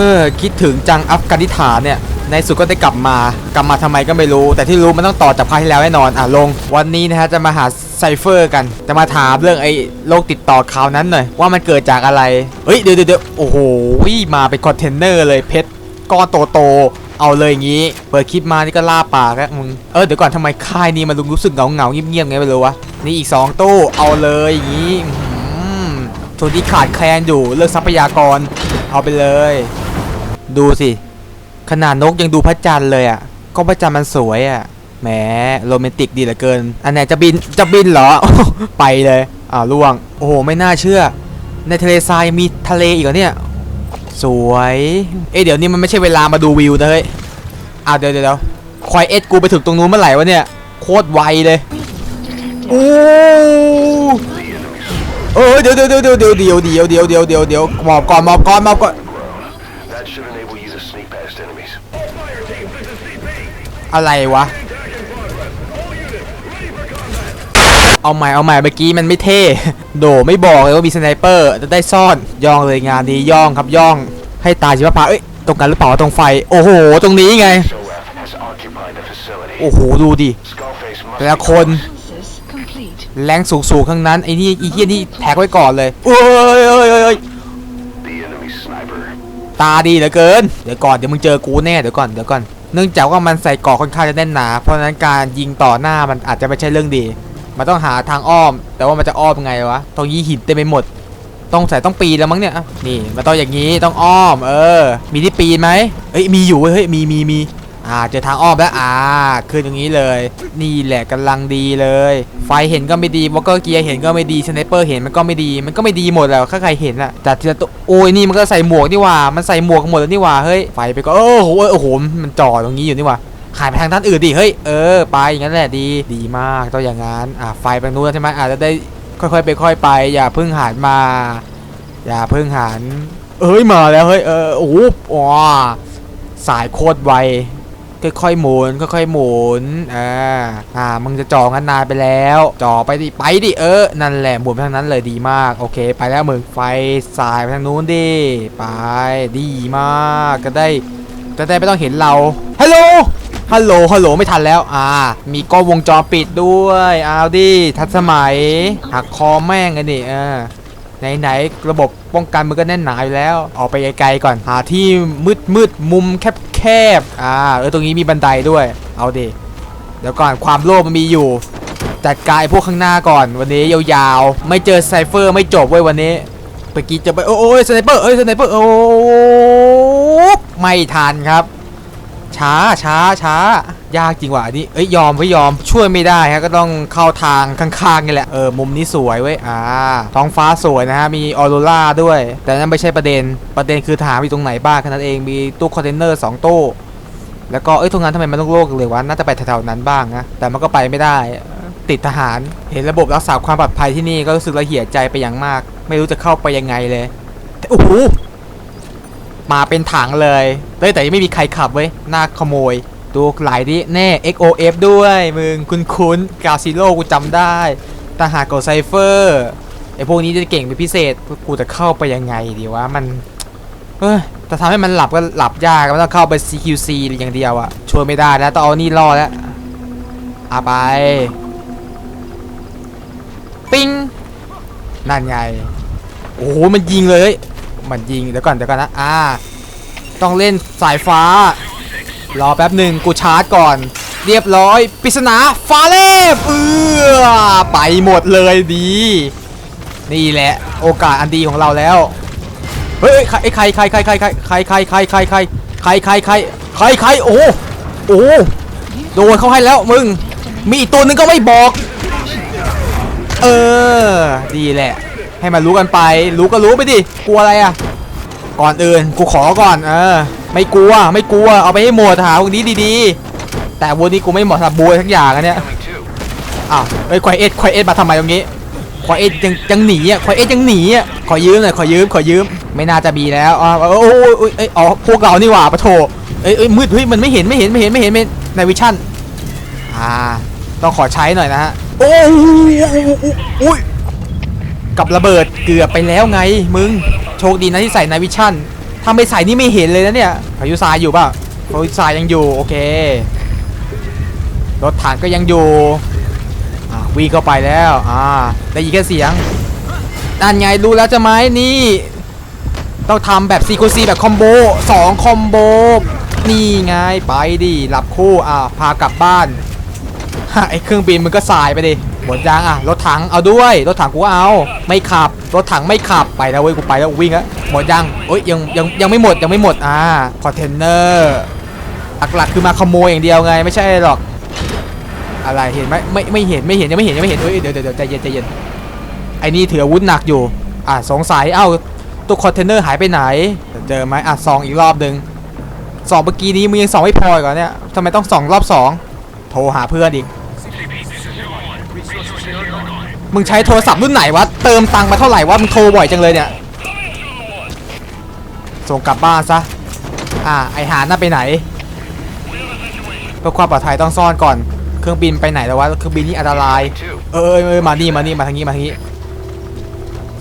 เออคิดถึงจังอัฟกานิสถานเนี่ย ในสุดก็ได้กลับมา กลับมาทำไมก็ไม่รู้ แต่ที่รู้มันต้องต่อจากภาคที่แล้วแน่นอน อะลง วันนี้นะฮะจะมาหาไซเฟอร์กัน จะมาถามเรื่องไอ้โรคติดต่อคราวนั้นหน่อย ว่ามันเกิดจากอะไร เฮ้ยเดี๋ยวเดี๋ยวเดี๋ยวโอ้โห มาเป็นคอนเทนเนอร์เลยเพชรก้อนโตๆเอาเลยอย่างงี้ เปิดคลิปมานี่ก็ล่าปากแล้วมึง เออเดี๋ยวก่อนทำไมค่ายนี้มันรู้สึกเหงาเงาๆเงียบๆไงไม่รู้วะ นี่อีก 2 ตู้ เอาเลยอย่างงี้อื้อหือส่วนที่ขาดแคลนอยู่เรื่องทรัพยากร เอาไปเลย ดูสิขนาดนกยังดูพระจันทร์เลยอะ ก็พระจันทร์มันสวยอะแหมโรแมนติกดีเหลือเกิน อันไหนจะบินจะบินเหรอ ไปเลยอ่าล่วง โอ้โห ไม่น่าเชื่อ ในทะเลทรายมีทะเลอีกเหรอเนี่ย สวย เอ้ยเดี๋ยวนี้มันไม่ใช่เวลามาดูวิวนะเฮ้ยอ่าเดี๋ยวเดี๋ยวควายเอ็ดกูไปถึงตรงนู้นเมื่อไหร่วะเนี่ย โคตรไวเลยโอ้เออเดี๋ยวเดี๋ยวเดี๋ยวเดี๋ยวเดี๋ยวเดี๋ยวเดี๋ยวเดี๋ยวเดี๋ยวเดี๋ยวเดี๋ยวหมอบก่อนหมอบก่อนหมอบก่อน อะไรวะ เอาใหม่เอาใหม่เมื่อกี้มันไม่เท่ โดไม่บอกเลยว่ามีสไนเปอร์จะได้ซ่อนย่องเลยงานนี้ย่องครับย่อง ให้ตายชิบะพาเอ้ยตรงกันหรือเปล่าตรงไฟ โอ้โห ตรงนี้ไง โอ้โห ดูดิ แต่ละคน แรงสูงๆข้างนั้น ไอ้นี่ไอ้เหี้ยนี่แท็กไว้ก่อนเลยโอ้ยเอ้ยเอ้ยตาดีเหลือเกิน เดี๋ยวก่อน เดี๋ยวมึงเจอกูแน่ เดี๋ยวก่อน เดี๋ยวก่อน เนื่องจากว่ามันใส่เกาะค่อนข้างจะแน่นหนา เพราะฉะนั้นการยิงต่อหน้ามันอาจจะไม่ใช่เรื่องดี มันต้องหาทางอ้อม แต่ว่ามันจะอ้อมยังไงวะตรงยี่หินเต็มไปหมด ต้องใส่ต้องปีนแล้วมั้งเนี่ยนี่มันต้องอย่างนี้ต้องอ้อม เออ มีที่ปีนไหมเอ้ยมีอยู่เว้ยเฮ้ยมีมีมี อ่าเจอทางอ้อมแล้วอ่าขึ้นอย่างนี้เลย นี่แหละกำลังดีเลย ไฟเห็นก็ไม่ดีวอลเกอร์เกียร์เห็นก็ไม่ดีสไนเปอร์เห็นมันก็ไม่ดี มันก็ไม่ดีหมดแล้วถ้าใครเห็นอะแต่ทีละตัวโอ้ยนี่มันก็ใส่หมวกนี่ว่ามันใส่หมวกหมดแล้วนี่ว่าเฮ้ยไฟไปก็โอ้โหโอ้โหมันจ่อตรงนี้อยู่นี่ว่าขายไปทางด้านอื่นดิเฮ้ยเออไปอย่างนั้นแหละดีดีมากต้องอย่างนั้นอะไฟไปนู้นใช่ไหมอาจจะได้ค่อยๆไปค่อยไป อย่าเพิ่งหันมา อย่าเพิ่งหันเอ้ยมาแล้วเฮ้ยเออโอ้โหว้าสายโคตรไว ค่อยๆหมุนค่อยๆหมุนอ่าอ่ามึงจะจ่อกันนานไปแล้วจ่อไปดิไปดิเออนั่นแหละหมุนไปทางนั้นเลยดีมากโอเค ไปแล้วมึงไฟสายไปทางนู้นดิไปดีมากก็ได้จะได้ไม่ต้องเห็นเราฮัลโหลฮัลโหลฮัลโหลไม่ทันแล้วอ่า มีกล้องวงจรปิดด้วยเอาดิทันสมัยหักคอแม่งไงนี่เออไหนๆระบบป้องกันมันก็แน่นหนาอยู่แล้ว ออกไปไกลๆก่อนหาที่มืดมืดๆมุมแแคบอ่าเออตรงนี้มีบันไดด้วย เอาดิเดี๋ยวก่อนความโลภมันมีอยู่ จัดการพวกข้างหน้าก่อนวันนี้ยาวๆ ไม่เจอไซเฟอร์ไม่จบเว้ยวันนี้เมื่อกี้จะไปโอ้ยสไนเปอร์เอ้ยสไนเปอร์โอ้ไม่ทันครับ ช้าช้าช้ายากจริงว่ะอันนี้เอ้ยยอมไว้ยอมช่วยไม่ได้ฮะก็ต้องเข้าทางข้างๆนี่แหละเออมุมนี้สวยเว้ยอ่าท้องฟ้าสวยนะฮะมีออโรราด้วย แต่นั่นไม่ใช่ประเด็นประเด็นคือถามอยู่ตรงไหนบ้างแค่นั้นเองมีตู้คอนเทนเนอร์สองตู้แล้วก็เอ้ยตรงนั้นทำไมมันโล่งๆเลยวะน่าจะไปแถวๆนั้นบ้างนะแต่มันก็ไปไม่ได้ติดทหาร เห็นระบบรักษาความปลอดภัยที่นี่ก็รู้สึกละเหี่ยใจไปอย่างมาก ไม่รู้จะเข้าไปยังไงเลยแต่โอ้โห มาเป็นถังเลยเฮ้ยแต่ยังไม่มีใครขับเว้ยน่าขโมย ดูหลายดิแน่ XOF ด้วยมึงคุณคุ้นกาซิโร่กูจำได้ทหารกดไซเฟอร์ไอพวกนี้จะเก่งเป็นพิเศษกูจะเข้าไปยังไงดีวะมันเฮ้ยจะทำให้มันหลับก็หลับยากมันต้องเข้าไป CQC อย่างเดียวอะช่วยไม่ได้แล้วต้องเอานี่รอดแล้วอาไป ปิ้งนั่นไง โอ้โห มันยิงเลย มันยิงเดี๋ยวก่อนเดี๋ยวก่อนนะอ่า ต้องเล่นสายฟ้า รอแป๊บหนึ่งกูชาร์จก่อน เรียบร้อยปริศนาฟ้าเล็บเออไปหมดเลยดี นี่แหละ โอกาสอันดีของเราแล้วเฮ้ยใครใครใครใครใครใครใครใครใครใครใครใครใครใครใครโอ้โอ้โดนเขาให้แล้วมึง มีอีกตัวนึงก็ไม่บอก เออ ดีแหละ ให้มันรู้กันไป รู้ก็รู้ไปดิ กลัวอะไรอะ ก่อนอื่นกูขอก่อน เออ ไม่กลัว ไม่กลัว เอาไปให้หมดหาวันนี้ดีๆ แต่วันนี้กูไม่เหมาะสำหรับบูทั้งอย่างอันเนี้ยอ้าวเอ้ควายเอ็ดควายเอ็ดมาทำไมตรงนี้ควายเอ็ดยังยังหนีอะควายเอ็ดยังหนีอะ ขอยืมหน่อย ขอยืม ขอยืม ไม่น่าจะมีแล้วอ๋อโอ้ยโอ้ยเอ้ยอ๋อพวกเรานี่หว่าปะโถเอ้ยเอ้ยมืดเฮ้ย มันไม่เห็น ไม่เห็น ไม่เห็น ไม่เห็นไม่ในวิชั่น อ่า ต้องขอใช้หน่อยนะฮะ โอ้ยอุ้ย กับระเบิดเกือบไปแล้วไง มึง โชคดีนะที่ใส่ในวิชั่นถ้าไม่ใส่นี่ไม่เห็นเลยนะเนี่ยพายุทรายอยู่ป่ะพายุทรายยังอยู่โอเค รถถังก็ยังอยู่วิ่งเข้าไปแล้วอ่าได้ยินแค่เสียงนั่นไงรู้แล้วจะไหมนี่ต้องทำแบบซีคูซีแบบคอมโบสองคอมโบนี่ไงไปดิหลับคู่อ่าพากลับบ้านไอเครื่องบินมันก็สายไปดิ หมดยางอะรถถังเอาด้วย รถถังกูเอา ไม่ขับ รถถังไม่ขับไปแล้วเว้ยกูไปแล้ววิ่งแล้วหมดยังโอ้ยยังยังยังไม่หมดยังไม่หมดอ่าคอนเทนเนอร์หลักๆคือมาขโมยอย่างเดียวไงไม่ใช่หรอก อะไรเห็นไหมไม่ไม่เห็นไม่เห็นยังไม่เห็นยังไม่เห็นเอ้ยเดี๋ยวเดี๋ยวใจเย็นใจเย็นไอ้นี่ถืออาวุธหนักอยู่ อะสงสัยเอ้าตัวคอนเทนเนอร์หายไปไหนเจอไหมอะส่องอีกรอบหนึ่งส่องเมื่อกี้นี้มึงยังส่องไม่พออีกเหรอเนี่ยทำไมต้องส่องรอบสองโทรหาเพื่อนอีก มึงใช้โทรศัพท์รุ่นไหนวะ เติมตังค์มาเท่าไหร่วะ มึงโทรบ่อยจังเลยเนี่ย ส่งกลับบ้านซะ อ่า ไอหาน่าไปไหน เพื่อความปลอดภัยต้องซ่อนก่อน เครื่องบินไปไหนแล้ววะ เครื่องบินนี่อันตราย เออเออมานี่ มานี่ มาทางนี้ มาทางนี้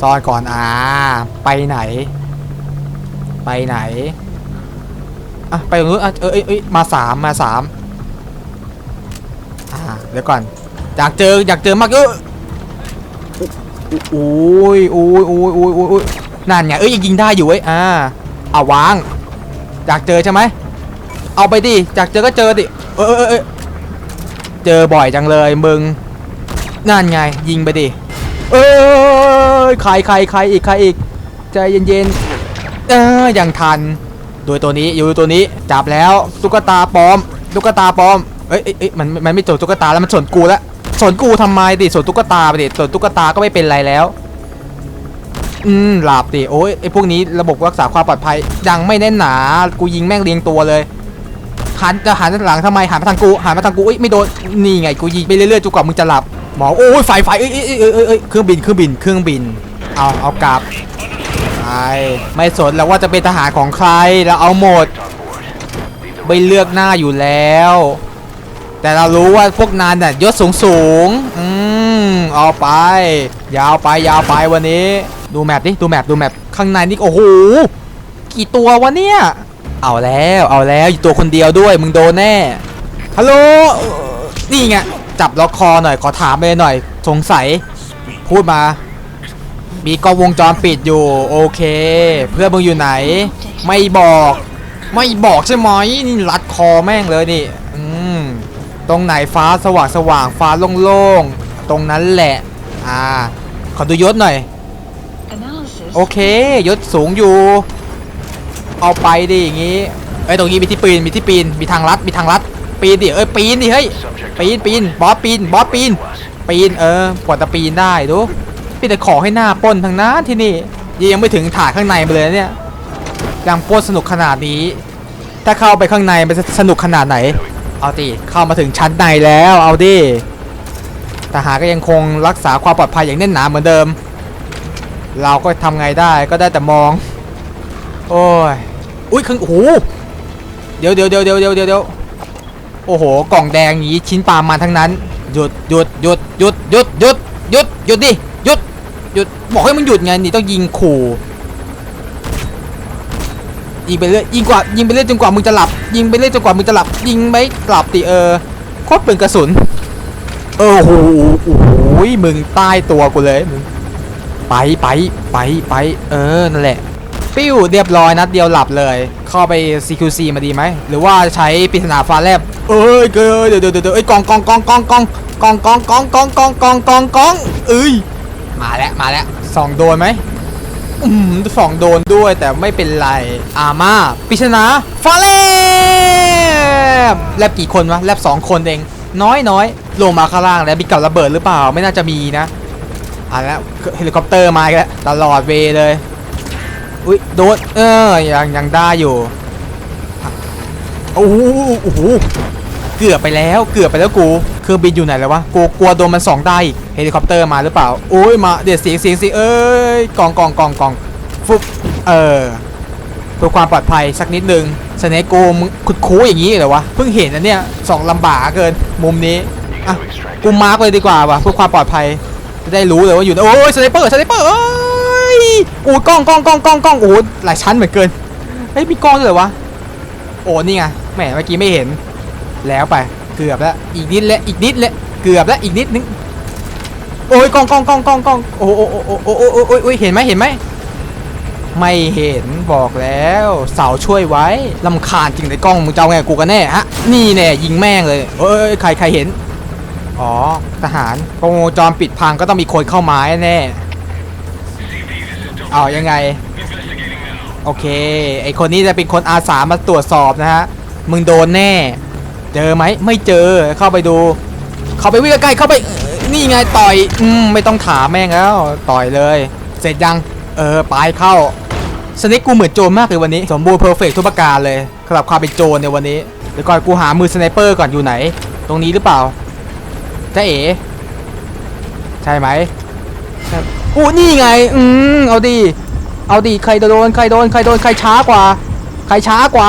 ซ่อนก่อน อ่า ไปไหน ไปไหน อะ ไปตรงนู้นอะเออเออยมาสามมาสามอ่า เดี๋ยวก่อน อยากเจอ อยากเจอมากเออ โอ้ยโอ้ยโอ้ยโอ้ยโอ้ยนั่นไงเอ้ยยังยิงได้อยู่เว้ยอ่าเอาวางอยากเจอใช่ไหมเอาไปดิอยากเจอก็เจอดิเออเออเออเจอบ่อยจังเลยมึงนั่นไงยิงไปดิเอ้ยใครใครใครอีกใครอีกใจเย็นๆเออยังทันโดยตัวนี้อยู่ตัวนี้จับแล้วตุ๊กตาปลอมตุ๊กตาปลอมเอ้ยเอ้ยเอ้ยมันมันไม่สนตุ๊กตาแล้วมันสนกูแล้ว สนกูทำไมดิสนตุ๊กตาไปดิสนตุ๊กตาก็ไม่เป็นไรแล้ว อืมหลับดิโอ้ยไอพวกนี้ระบบรักษาความปลอดภัยยังไม่แน่นหนา กูยิงแม่งเรียงตัวเลยหันจะหันหลังทำไมหันมาทางกูหันมาทางกูเอ้ยไม่โดนนี่ไงกูยิงไปเรื่อยๆจนกว่ามึงจะหลับหมอโอ้ยไฟไฟเอ้ยเอ้ยเอ้ยเอ้ยเครื่องบินเครื่องบินเครื่องบิน เอาเอากลับไปไม่สนแล้วว่าจะเป็นทหารของใครแล้วเอาหมดไม่เลือกหน้าอยู่แล้ว แต่เรารู้ว่าพวกนานน่ะยศสูงสูงอืมเอาไป ยาวไปยาวไปวันนี้ ดูแมปดิดูแมปดูแมปข้างในนี่โอ้โหกี่ตัววะเนี่ยเอาแล้วเอาแล้วอยู่ตัวคนเดียวด้วยมึงโดนแน่ฮัลโหลนี่ไงจับล็อกคอหน่อยขอถามเลยหน่อย สงสัยพูดมา มีกล้องวงจรปิดอยู่ โอเค เพื่อนมึงอยู่ไหน ไม่บอก ไม่บอกใช่ไหมนี่รัดคอแม่งเลยนี่อื ตรงไหนฟ้าสว่างสว่างฟ้าโล่งๆตรงนั้นแหละ อ่า ขอดูยศหน่อย Analysis. โอเค ยศสูงอยู่ เอาไปดิอย่างงี้เอ้ยตรงนี้มีที่ปีนมีที่ปีนมีทางลัดมีทางลัดปีนดิเอ้ยปีนดิเฮ้ย subject. ปีนปีนบอสปีนบอสปีน ปีนเออกว่าจะปีนได้ดูพี่แต่ขอให้หน้าปล้นทางนั้นที่นี่ยังไม่ถึงถาดข้างในมาเลยนะเนี่ยยังปล้นสนุกขนาดนี้ ถ้าเข้าไปข้างในมันจะสนุกขนาดไหน เอาดิเข้ามาถึงชั้นในแล้วเอาดิทหารก็ยังคงรักษาความปลอดภัยอย่างแน่นหนาเหมือนเดิม เราก็ทำไงได้ก็ได้แต่มอง โอ้ยอุ้ยข้างโอ้โหเดี๋ยวเดี๋ยวเดี๋ยวเดี๋ยวเดี๋ยวเดี๋ยวโอ้โห กล่องแดงอย่างนี้ชิ้นปลามันทั้งนั้น หยุดหยุดหยุดหยุดหยุดหยุดหยุดหยุดดิหยุดหยุดบอกให้มึงหยุดไงนี่ต้องยิงขู่ ยิงไปเรื่อยยิงกว่ายิงไปเรื่อยจนกว่ามึงจะหลับ ยิงไปเรื่อยจนกว่ามึงจะหลับ ยิงไม่หลับติเออโคตรปืนกระสุน เออโอ้โหโอ้โหมึงใต้ตัวกูเลยมึงไปไปไปไปเออนั่นแหละปิ้วเรียบร้อยนัดเดียวหลับเลย เข้าไป CQC มาดีไหม หรือว่าใช้ปริศนาฟ้าแลบ เอ้ยเกยเดี๋ยวเดี๋ยวเดี๋ยวเอ้ยกองกองกองกองกองกองกองกองกองกองกองกองกองเอ้ยมาแล้วมาแล้วสองโดนไหม อืมสองโดนด้วยแต่ไม่เป็นไร อามาปริศนาฟาแลบแลบกี่คนวะแลบสองคนเอง น้อยน้อยลงมาข้างล่างแล้วมีกับระเบิดหรือเปล่าไม่น่าจะมีนะอะแล้วเฮลิคอปเตอร์มาแล้วตลอดเวเลยอุ้ยโดนเออยังยังได้อยู่โอ้โห เกือบไปแล้วเกือบไปแล้วกูเครื่องบินอยู่ไหนแล้ววะกูกลัวโดนมันสองได้อีกเฮลิคอปเตอร์มาหรือเปล่าโอ้ยมาเดี๋ยวเสียงเสียงสียงเอ้ยกองกองกองกองฟุบเออเพื่อความปลอดภัยสักนิดนึงสเนโกมึงขุดคูอย่างนี้เหรอวะเพิ่งเห็นนะเนี่ยสองลำบากเกินมุมนี้อะกูมาร์กเลยดีกว่าว่ะเพื่อความปลอดภัยจะได้รู้เลยว่าอยู่โอ้ยสไนเปอร์สไนเปอร์เอ้ยโอ้ยกล้องกล้องกล้องกล้องกล้องโอ้ยหลายชั้นเหมือนเกินเฮ้ยมีกล้องด้วยเหรอวะโอ้นี่ไงแหมเมื่อกี้ไม่เห็น แล้วไปเกือบแล้วอีกนิดแล้วอีกนิดแล้วเกือบแล้วอีกนิดนึงโอ้ยกล้องกล้องกล้องกล้องกล้องโอ้โอ้โอ้โอ้โอ้โอ้โอ้โอ้โอ้ยเห็นไหมเห็นไหมไม่เห็นบอกแล้วเสาช่วยไว้ลำคาญจริงในกล้องมึงจะเอาไงกูกันแน่ฮะนี่แน่ยิงแม่งเลยเอ้ยใครใครเห็นอ๋อทหารกล้องวงจรปิดพังก็ต้องมีคนเข้ามาแน่เอายังไงโอเคไอคนนี้จะเป็นคนอาสามาตรวจสอบนะฮะมึงโดนแน่ เจอไหมไม่เจอเข้าไปดู เข้าไปวิ่งใกล้ๆเข้าไปนี่ไงต่อยอืมไม่ต้องถามแม่งแล้ว ต่อยเลย เสร็จยังเออไปเข้าสเน็กกูเหมือนโจรมากเลยวันนี้ สมบูรณ์เพอร์เฟกทุกประการเลยสำหรับความเป็นโจรในวันนี้เดี๋ยวก่อนกูหามือสไนเปอร์ก่อนอยู่ไหน ตรงนี้หรือเปล่าจ้าเอ๋ใช่ไหมใช่อู้นี่ไง อืมเอาดี เอาดิใครโดนใครโดนใครโดนใครช้ากว่า ใครช้ากว่า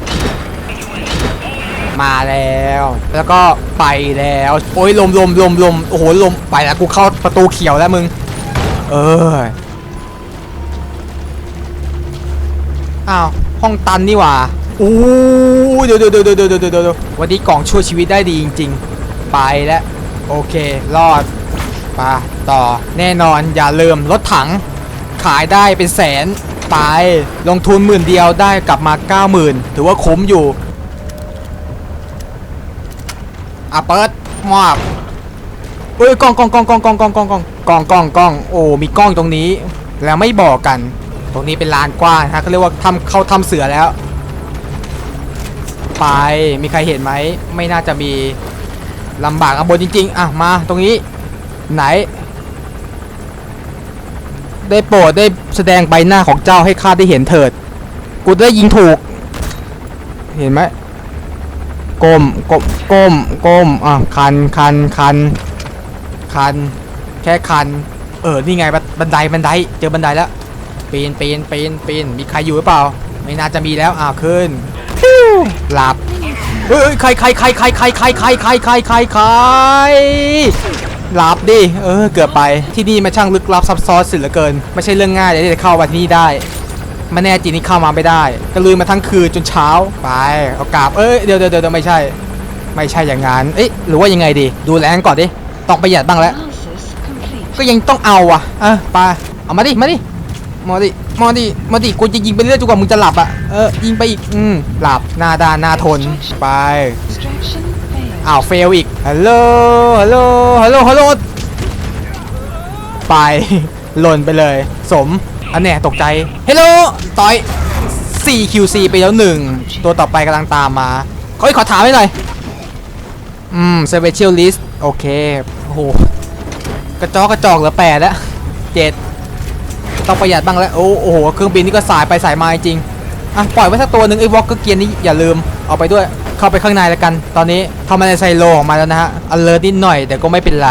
มาแล้ว แล้วก็ไปแล้ว โอ้ยลมลมลมลมโอ้โหลมไปแล้วกูเข้าประตูเขียวแล้วมึง เอออ้าวห้องตันนี่หว่าอู้เดี๋ยวเดี๋ยวเดี๋ยวเดี๋ยวเดี๋ยวเดี๋ยววันนี้กล่องช่วยชีวิตได้ดีจริง ๆ ไปแล้วโอเครอดไปต่อแน่นอนอย่าลืมรถถัง ขายได้เป็นแสนไปลงทุนหมื่นเดียวได้กลับมา 90,000 ถือว่าคุ้มอยู่ อะเปิดมอบเอ้ยกล้องกล้องกล้องกล้องกล้องกล้องกล้องกล้องกล้องกล้องกล้องโอ้มีกล้องตรงนี้ แล้วไม่บอกกัน ตรงนี้เป็นลานกว้างฮะเขาเรียกว่าทำเข้าทำเสือแล้ว ไปมีใครเห็นไหมไม่น่าจะมีลำบากอันบนจริง ๆอะมาตรงนี้ ไหน ได้โปรดได้แสดงใบหน้าของเจ้าให้ข้าได้เห็นเถิด กูได้ยิงถูก เห็นไหม ก้มก้มก้มก้มอะคันคันคันคัน แค่คัน เออนี่ไงบันไดบันไดเจอบันไดแล้วปีนปีนปีนปีนมีใครอยู่หรือเปล่า ไม่น่าจะมีแล้วอ่าวขึ้นหลับเฮ้ยใครใครใครใครใครใครใครใครใครใครใครหลับดิเออเกือบไปที่นี่มันช่างลึกลับซับซ้อนสิเหลือเกิน ไม่ใช่เรื่องง่ายเลยที่จะเข้ามาที่นี่ได้ ไม่แน่จริงนี่เข้ามาไม่ได้ ก็ลืมมาทั้งคืนจนเช้าไปเอากราบเอ้ยเดี๋ยวเดี๋ยวเดี๋ยวไม่ใช่ ไม่ใช่อย่างนั้นเอ๊ะหรือว่ายังไงดี ดูแลกันก่อนดิต้องประหยัดบ้างแล้ว ก็ยังต้องเอาอะเออไปเอามาดิมาดิมาดิมาดิมาดิกูจะยิงไปเรื่อยจนกว่ามึงจะหลับอะเออยิงไปอีกอืมหลับหน้าด้านหน้าทนไปอ้าวเฟลอีกฮัลโหลฮัลโหลฮัลโหลฮัลโหลไปหล่นไปเลย สม อันเนี้ยตกใจเฮลโลต่อย 4QC ไปแล้วหนึ่งตัวต่อไปกำลังตามมาขอขอถามให้หน่อย อืม Special List โอเค โอ้โห กระจอกกระจอกเหลือแปดแล้วเจ็ดต้องประหยัดบ้างแล้ว โอ้โห เครื่องบินนี่ก็สายไปสายมาจริง อะ ปล่อยไว้สักตัวหนึ่งไอ้วอลก็เกียร์นี้อย่าลืม เอาไปด้วย เข้าไปข้างในแล้วกัน ตอนนี้เข้ามาในไซโลของมาแล้วนะฮะ อันเลอร์นิดหน่อยแต่ก็ไม่เป็นไร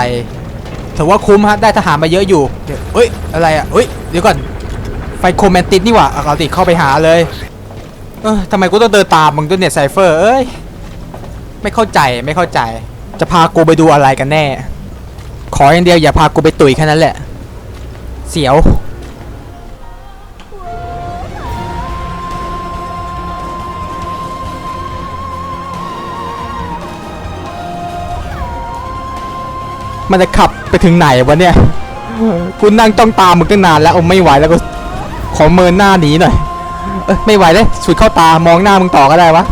ถือว่าคุ้มฮะ ได้ทหารมาเยอะอยู่เดี๋ยวเอ้ย อะไรอะเอ้ย เดี๋ยวก่อน ไฟโคแมนติดนี่หว่าเอาติเข้าไปหาเลย เออทำไมกูต้องเดินตามมึงด้วยเนี่ยไซเฟอร์ เอ้ย ไม่เข้าใจไม่เข้าใจ จะพากูไปดูอะไรกันแน่ ขออย่างเดียวอย่าพากูไปตุ๋ยแค่นั้นแหละ เสียวมันจะขับไปถึงไหนวะเนี่ยกูนั่งจ้องตามมึงตั้งนานแล้วเอาไม่ไหวแล้วก็ ขอเมินหน้าหนีหน่อยเอ้ยไม่ไหวเลยสุดเข้าตามองหน้ามึงต่อก็ได้วะ